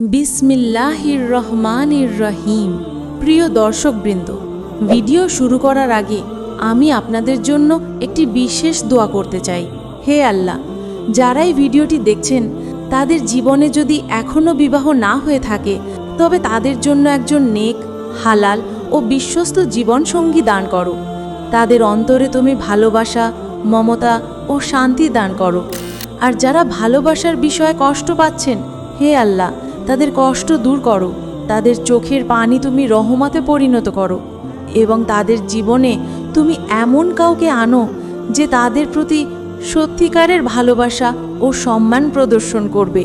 বিসমিল্লাহির রহমানির রহিম। প্রিয় দর্শকবৃন্দ, ভিডিও শুরু করার আগে আমি আপনাদের জন্য একটি বিশেষ দোয়া করতে চাই। হে আল্লাহ যারাই ভিডিওটি দেখছেন, তাদের জীবনে যদি এখনও বিবাহ না হয়ে থাকে, তবে তাদের জন্য একজন নেক, হালাল ও বিশ্বস্ত জীবনসঙ্গী দান করো। তাদের অন্তরে তুমি ভালোবাসা, মমতা ও শান্তি দান করো। আর যারা ভালোবাসার বিষয়ে কষ্ট পাচ্ছেন, হে আল্লাহ তাদের কষ্ট দূর করো। তাদের চোখের পানি তুমি রহমাতে পরিণত করো। এবং তাদের জীবনে তুমি এমন কাউকে আনো যে তাদের প্রতি সত্যিকারের ভালোবাসা ও সম্মান প্রদর্শন করবে।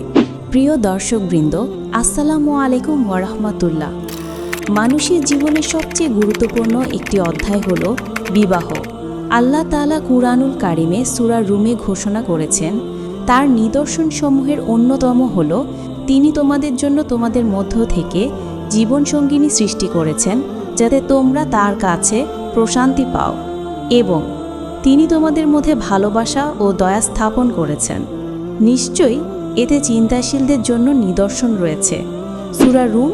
প্রিয় দর্শকবৃন্দ, আসসালামু আলাইকুম ওরহমতুল্লাহ মানুষের জীবনে সবচেয়ে গুরুত্বপূর্ণ একটি অধ্যায় হল বিবাহ। আল্লাহ তাআলা কুরআনুল কারিমে সুরা রুমে ঘোষণা করেছেন, তার নিদর্শনসমূহের অন্যতম হল তিনি তোমাদের জন্য তোমাদের মধ্য থেকে জীবনসঙ্গিনী সৃষ্টি করেছেন, যাতে তোমরা তার কাছে প্রশান্তি পাও। এবং তিনি তোমাদের মধ্যে ভালোবাসা ও দয়া স্থাপন করেছেন। নিশ্চয়ই এতে চিন্তাশীলদের জন্য নিদর্শন রয়েছে। সুরা রুম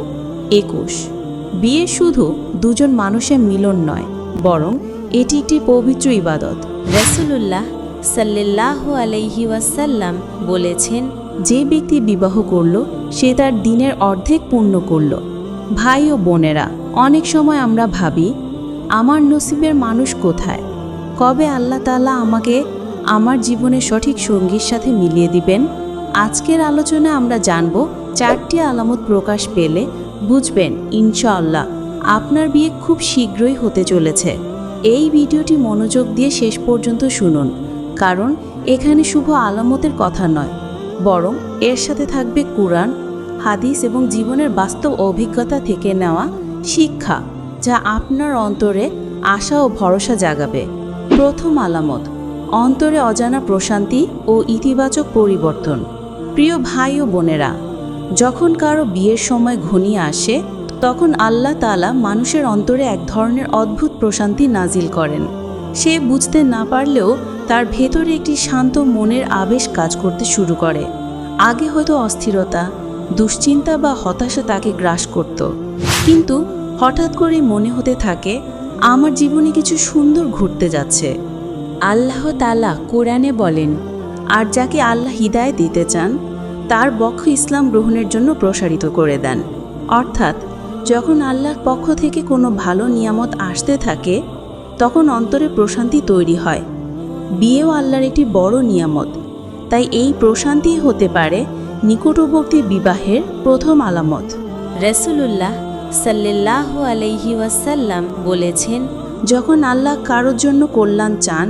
একুশ। বিয়ে শুধু দুজন মানুষের মিলন নয়, বরং এটি একটি পবিত্র ইবাদত। রসুল্লাহ সাল্লাহ আলাইহি ওয়াসাল্লাম বলেছেন যে ব্যক্তি বিবাহ করল, সে তার দিনের অর্ধেক পূর্ণ করল। ভাই ও বোনেরা, অনেক সময় আমরা ভাবি, আমার নসিবের মানুষ কোথায়? কবে আল্লাহ তাআলা আমাকে আমার জীবনের সঠিক সঙ্গীর সাথে মিলিয়ে দিবেন? আজকের আলোচনা আমরা জানব, চারটি আলামত প্রকাশ পেলে বুঝবেন, ইনশাআল্লাহ, আপনার বিয়ে খুব শীঘ্রই হতে চলেছে। এই ভিডিওটি মনোযোগ দিয়ে শেষ পর্যন্ত শুনুন, কারণ এখানে শুভ আলামতের কথা নয়। বরং এর সাথে থাকবে কোরআন, হাদিস এবং জীবনের বাস্তব অভিজ্ঞতা থেকে নেওয়া শিক্ষা, যা আপনার অন্তরে আশা ও ভরসা জাগাবে। প্রথম আলামত, অন্তরে অজানা প্রশান্তি ও ইতিবাচক পরিবর্তন। প্রিয় ভাই ও বোনেরা, যখন কারও বিয়ের সময় ঘনিয়ে আসে, তখন আল্লাহ তালা মানুষের অন্তরে এক ধরনের অদ্ভুত প্রশান্তি নাজিল করেন। সে বুঝতে না পারলেও তার ভেতরে একটি শান্ত মনের আবেশ কাজ করতে শুরু করে। আগে হয়তো অস্থিরতা, দুশ্চিন্তা বা হতাশা তাকে গ্রাস করত। কিন্তু হঠাৎ করে মনে হতে থাকে, আমার জীবনে কিছু সুন্দর ঘুরতে যাচ্ছে। আল্লাহ তালা কোরআনে বলেন, আর যাকে আল্লাহ হিদায় দিতে চান, তার বক্ষ ইসলাম গ্রহণের জন্য প্রসারিত করে দেন। অর্থাৎ, যখন আল্লাহর পক্ষ থেকে কোনো ভালো নিয়ামত আসতে থাকে, তখন অন্তরে প্রশান্তি তৈরি হয়। বিয়েও আল্লাহর একটি বড় নিয়ামত। তাই এই প্রশান্তি হতে পারে নিকটবর্তী বিবাহের প্রথম আলামত। রসুল্লাহ সাল্লাহ আলাইহি ওয়াসাল্লাম বলেছেন, যখন আল্লাহ কারোর জন্য কল্যাণ চান,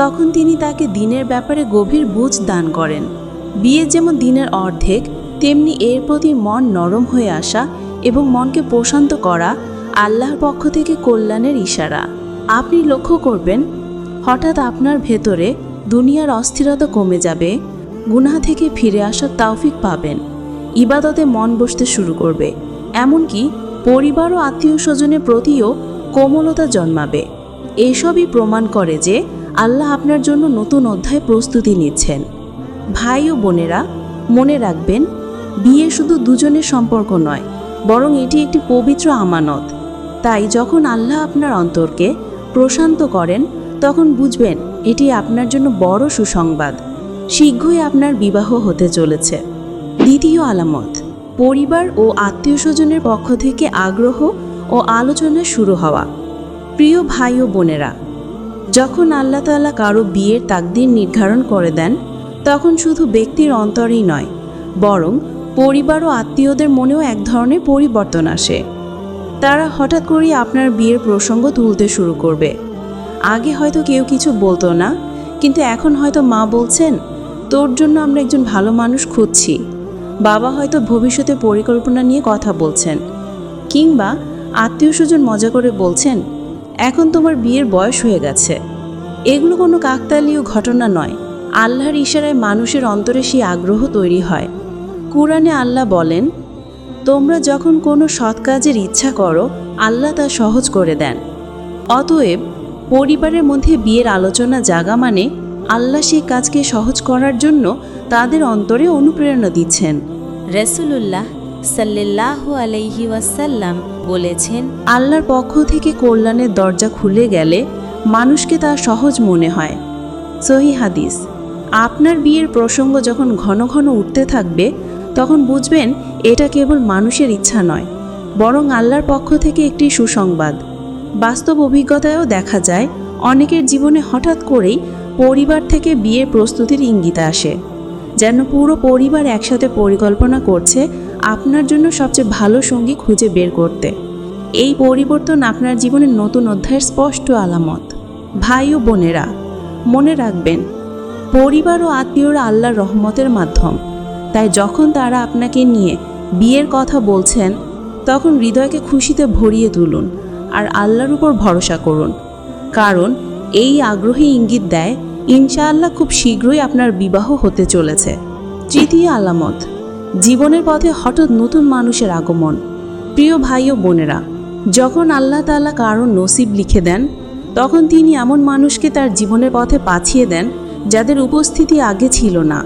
তখন তিনি তাকে দিনের ব্যাপারে গভীর বুঝ দান করেন। বিয়ে যেমন দিনের অর্ধেক, তেমনি এর প্রতি মন নরম হয়ে আসা এবং মনকে প্রশান্ত করা আল্লাহর পক্ষ থেকে কল্যাণের ইশারা। আপনি লক্ষ্য করবেন, হঠাৎ আপনার ভেতরে দুনিয়ার অস্থিরতা কমে যাবে, গুনাহ থেকে ফিরে আসার তাওফিক পাবেন। ইবাদতে মন বসতে শুরু করবে। এমনকি পরিবার ও আত্মীয় স্বজনের প্রতিও কোমলতা জন্মাবে। এসবই প্রমাণ করে যে আল্লাহ আপনার জন্য নতুন অধ্যায় প্রস্তুতি নিচ্ছেন। ভাই ও বোনেরা, মনে রাখবেন, বিয়ে শুধু দুজনের সম্পর্ক নয়, বরং এটি একটি পবিত্র আমানত। তাই যখন আল্লাহ আপনার অন্তরকে প্রশান্ত করেন, তখন বুঝবেন এটি আপনার জন্য বড় সুসংবাদ। শীঘ্রই আপনার বিবাহ হতে চলেছে। দ্বিতীয় আলামত, পরিবার ও আত্মীয় স্বজনের পক্ষ থেকে আগ্রহ ও আলোচনা শুরু হওয়া। প্রিয় ভাই ও বোনেরা, যখন আল্লাহ তাআলা কারও বিয়ের তাকদির নির্ধারণ করে দেন, তখন শুধু ব্যক্তির অন্তরেই নয়, বরং পরিবার ও আত্মীয়দের মনেও এক ধরনের পরিবর্তন আসে। তারা হঠাৎ করেই আপনার বিয়ের প্রসঙ্গ তুলতে শুরু করবে। আগে হয়তো কেউ কিছু বলতো না, কিন্তু এখন হয়তো মা বলছেন, তোর জন্য আমরা একজন ভালো মানুষ খুঁজছি। বাবা হয়তো ভবিষ্যতে পরিকল্পনা নিয়ে কথা বলছেন, কিংবা আত্মীয় স্বজন মজা করে বলছেন, এখন তোমার বিয়ের বয়স হয়ে গেছে। এগুলো কোনো কাকতালীয় ঘটনা নয়। আল্লাহর ইশারায় মানুষের অন্তরে সেই আগ্রহ তৈরি হয়। কোরআনে আল্লাহ বলেন, তোমরা যখন কোনো সৎ কাজের ইচ্ছা করো, আল্লাহ তা সহজ করে দেন। অতএব পরিবারের মধ্যে বিয়ের আলোচনা জাগা মানে আল্লাহ সেই কাজকে সহজ করার জন্য তাদের অন্তরে অনুপ্রেরণা দিচ্ছেন। রসুল্লাহ সাল্লাল্লাহু আলাইহি ওয়াসাল্লাম বলেছেন আল্লাহর পক্ষ থেকে কল্যাণের দরজা খুলে গেলে মানুষকে তা সহজ মনে হয়। সহি হাদিস। আপনার বিয়ের প্রসঙ্গ যখন ঘন ঘন উঠতে থাকবে তখন বুঝবেন এটা কেবল মানুষের ইচ্ছা নয় বরং আল্লাহর পক্ষ থেকে একটি সুসংবাদ। বাস্তব অভিজ্ঞতায়ও দেখা যায়, অনেকের জীবনে হঠাৎ করেই পরিবার থেকে বিয়ের প্রস্তুতির ইঙ্গিত আসে। যেন পুরো পরিবার একসাথে পরিকল্পনা করছে আপনার জন্য সবচেয়ে ভালো সঙ্গী খুঁজে বের করতে। এই পরিবর্তন আপনার জীবনের নতুন অধ্যায়ের স্পষ্ট আলামত। ভাই ও বোনেরা, মনে রাখবেন, পরিবার ও আত্মীয়রা আল্লাহর রহমতের মাধ্যম। তাই যখন তারা আপনাকে নিয়ে বিয়ের কথা বলছেন, তখন হৃদয়কে খুশিতে ভরিয়ে তুলুন। আর আল্লাহর উপর ভরসা করুন। কারণ এই আগ্রহী ইঙ্গিত দেয়, ইনশাআল্লাহ খুব শীঘ্রই আপনার বিবাহ হতে চলেছে। তৃতীয় আলামত, জীবনের পথে হঠাৎ নতুন মানুষের আগমন। প্রিয় ভাই ও বোনেরা, যখন আল্লাহ তাআলা কারও নসিব লিখে দেন, তখন তিনি এমন মানুষকে তার জীবনের পথে পাঠিয়ে দেন যাদের উপস্থিতি আগে ছিল না।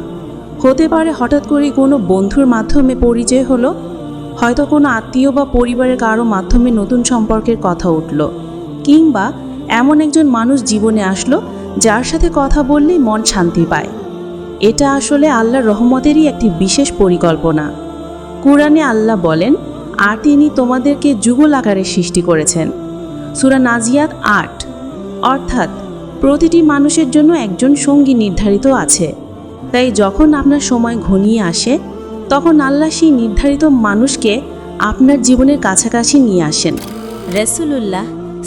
হতে পারে হঠাৎ করে কোনো বন্ধুর মাধ্যমে পরিচয় হলো হয়তো কোনো আত্মীয় বা পরিবারের কারও মাধ্যমে নতুন সম্পর্কের কথা উঠল, কিংবা এমন একজন মানুষ জীবনে আসলো যার সাথে কথা বললেই মন শান্তি পায়। এটা আসলে আল্লাহর রহমতেরই একটি বিশেষ পরিকল্পনা। কুরআনে আল্লাহ বলেন, আর তিনি তোমাদেরকে যুগল আকারে সৃষ্টি করেছেন। সুরা নাজিয়াত আট। অর্থাৎ, প্রতিটি মানুষের জন্য একজন সঙ্গী নির্ধারিত আছে। তাই যখন আপনার সময় ঘনিয়ে আসে তখন আল্লাহ সেই নির্ধারিত মানুষকে আপনার জীবনের কাছাকাছি নিয়ে আসেন। রসুলুল্লাহ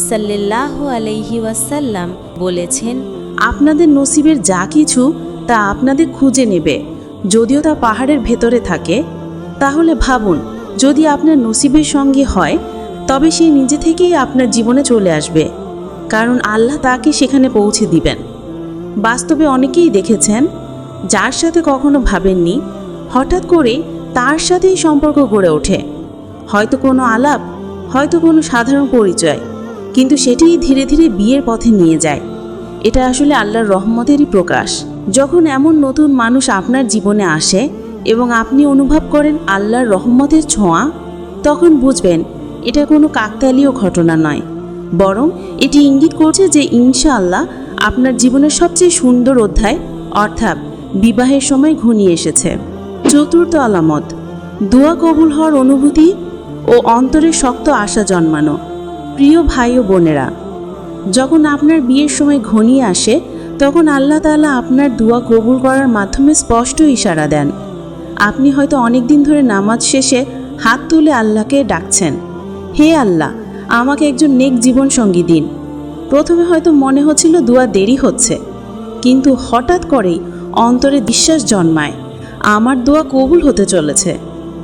সাল্লাল্লাহু আলাইহি ওয়াসাল্লাম বলেছেন আপনাদের নসিবের যা কিছু তা আপনাদের খুঁজে নেবে যদিও তা পাহাড়ের ভেতরে থাকে। তাহলে ভাবুন যদি আপনার নসিবের সঙ্গে হয় তবে সে নিজে থেকেই আপনার জীবনে চলে আসবে কারণ আল্লাহ তাকে সেখানে পৌঁছে দিবেন। বাস্তবে অনেকেই দেখেছেন যার সাথে কখনো ভাবেননি হঠাৎ করে তার সাথেই সম্পর্ক গড়ে ওঠে। হয়তো কোনো আলাপ, হয়তো কোনো সাধারণ পরিচয়, কিন্তু সেটিই ধীরে ধীরে বিয়ের পথে নিয়ে যায়। এটা আসলে আল্লাহর রহমতেরই প্রকাশ। যখন এমন নতুন মানুষ আপনার জীবনে আসে এবং আপনি অনুভব করেন আল্লাহর রহমতের ছোঁয়া, তখন বুঝবেন এটা কোনো কাকতালীয় ঘটনা নয়। বরং এটি ইঙ্গিত করছে যে ইনশাআল্লাহ আপনার জীবনের সবচেয়ে সুন্দর অধ্যায়, অর্থাৎ বিবাহের সময় ঘনিয়ে এসেছে। চতুর্থ আলামত। দোয়া কবুল হওয়ার অনুভূতি ও অন্তরে শক্ত আশা জন্মানো। প্রিয় ভাই ও বোনেরা, যখন আপনার বিয়ের সময় ঘনিয়ে আসে, তখন আল্লাহ তাআলা আপনার দোয়া কবুল করার মাধ্যমে স্পষ্ট ইশারা দেন। আপনি হয়তো অনেক দিন ধরে নামাজ শেষে হাত তুলে আল্লাহকে ডাকছেন। হে আল্লাহ, আমাকে একজন নেক জীবন সঙ্গী দিন। প্রথমে হয়তো মনে হচ্ছিল দোয়া দেরি হচ্ছে, কিন্তু হঠাৎ করেই অন্তরে বিশ্বাস জন্মায়। আমার দোয়া কবুল হতে চলেছে।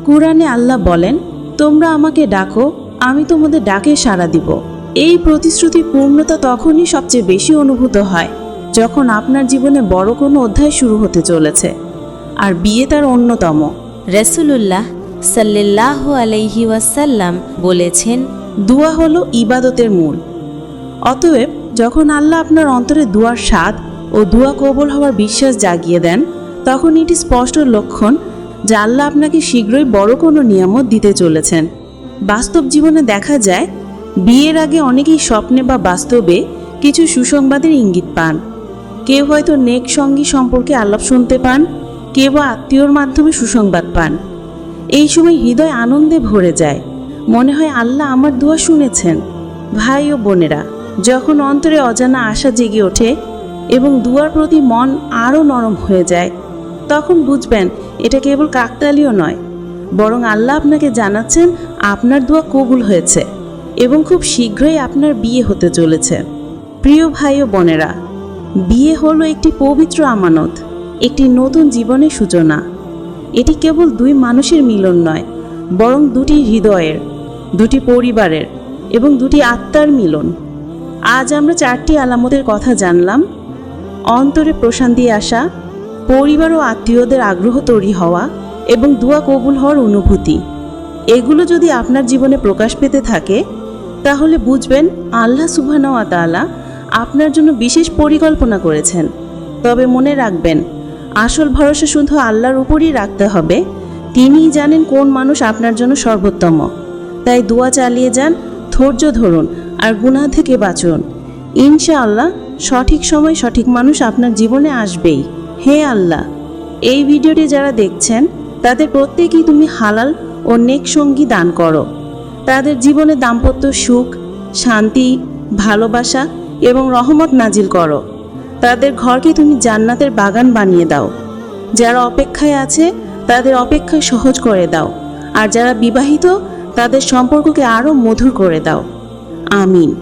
কুরআনে আল্লাহ বলেন তোমরা আমাকে ডাকো আমি তোমাদের ডাকে সাড়া দিব। এই প্রতিশ্রুতি পূর্ণতা তখনই সবচেয়ে বেশি অনুভূত হয় যখন আপনার জীবনে বড় কোনো অধ্যায় শুরু হতে চলেছে। আর বিয়ে তার অন্যতম। রসুলুল্লাহ সাল্লাল্লাহু আলাইহি ওয়াসাল্লাম বলেছেন দোয়া হলো ইবাদতের মূল। অতএব যখন আল্লাহ আপনার অন্তরে দুয়ার স্বাদ ও দোয়া কবল হওয়ার বিশ্বাস জাগিয়ে দেন তখন এটি স্পষ্ট লক্ষণ যে আল্লাহ আপনাকে শীঘ্রই বড় কোনো নিয়ামত দিতে চলেছেন। বাস্তব জীবনে দেখা যায়, বিয়ের আগে অনেকেই স্বপ্নে বা বাস্তবে কিছু সুসংবাদের ইঙ্গিত পান। কেউ হয়তো নেক সঙ্গী সম্পর্কে আলাপ শুনতে পান, কেউ বা আত্মীয়র মাধ্যমে সুসংবাদ পান। এই সময় হৃদয় আনন্দে ভরে যায়। মনে হয় আল্লাহ আমার দোয়া শুনেছেন। ভাই ও বোনেরা, যখন অন্তরে অজানা আশা জেগে ওঠে এবং দুয়ার প্রতি মন আরও নরম হয়ে যায় তখন বুঝবেন, এটা কেবল কাকতালীয় নয়। বরং আল্লাহ আপনাকে জানাচ্ছেন, আপনার দোয়া কবুল হয়েছে এবং খুব শীঘ্রই আপনার বিয়ে হতে চলেছে। প্রিয় ভাই ও বোনেরা, বিয়ে হলো একটি পবিত্র আমানত, একটি নতুন জীবনের সূচনা। এটি কেবল দুই মানুষের মিলন নয়, বরং দুটি হৃদয়ের, দুটি পরিবারের এবং দুটি আত্মার মিলন। আজ আমরা চারটি আলামতের কথা জানলাম। অন্তরে প্রশান্তি আসা পরিবার ও আত্মীয়দের আগ্রহ তৈরি হওয়া এবং দোয়া কবুল হওয়ার অনুভূতি। এগুলো যদি আপনার জীবনে প্রকাশ পেতে থাকে, তাহলে বুঝবেন আল্লাহ সুবহানাহু তাআলা আপনার জন্য বিশেষ পরিকল্পনা করেছেন। তবে মনে রাখবেন, আসল ভরসা শুধু আল্লাহর উপরই রাখতে হবে। তিনিই জানেন কোন মানুষ আপনার জন্য সর্বোত্তম। তাই দোয়া চালিয়ে যান, ধৈর্য ধরুন আর গুনাহ থেকে বাঁচুন। ইনশাআল্লাহ সঠিক সময় সঠিক মানুষ আপনার জীবনে আসবেই। হে আল্লাহ, এই ভিডিওটি যারা দেখছেন, তাদের প্রত্যেকেই তুমি হালাল ও নেক সঙ্গী দান করো। তাদের জীবনে দাম্পত্য সুখ, শান্তি, ভালোবাসা এবং রহমত নাজিল করো। তাদের ঘরকে তুমি জান্নাতের বাগান বানিয়ে দাও। যারা অপেক্ষায় আছে, তাদের অপেক্ষা সহজ করে দাও। আর যারা বিবাহিত, তাদের সম্পর্ককে আরও মধুর করে দাও। আমিন।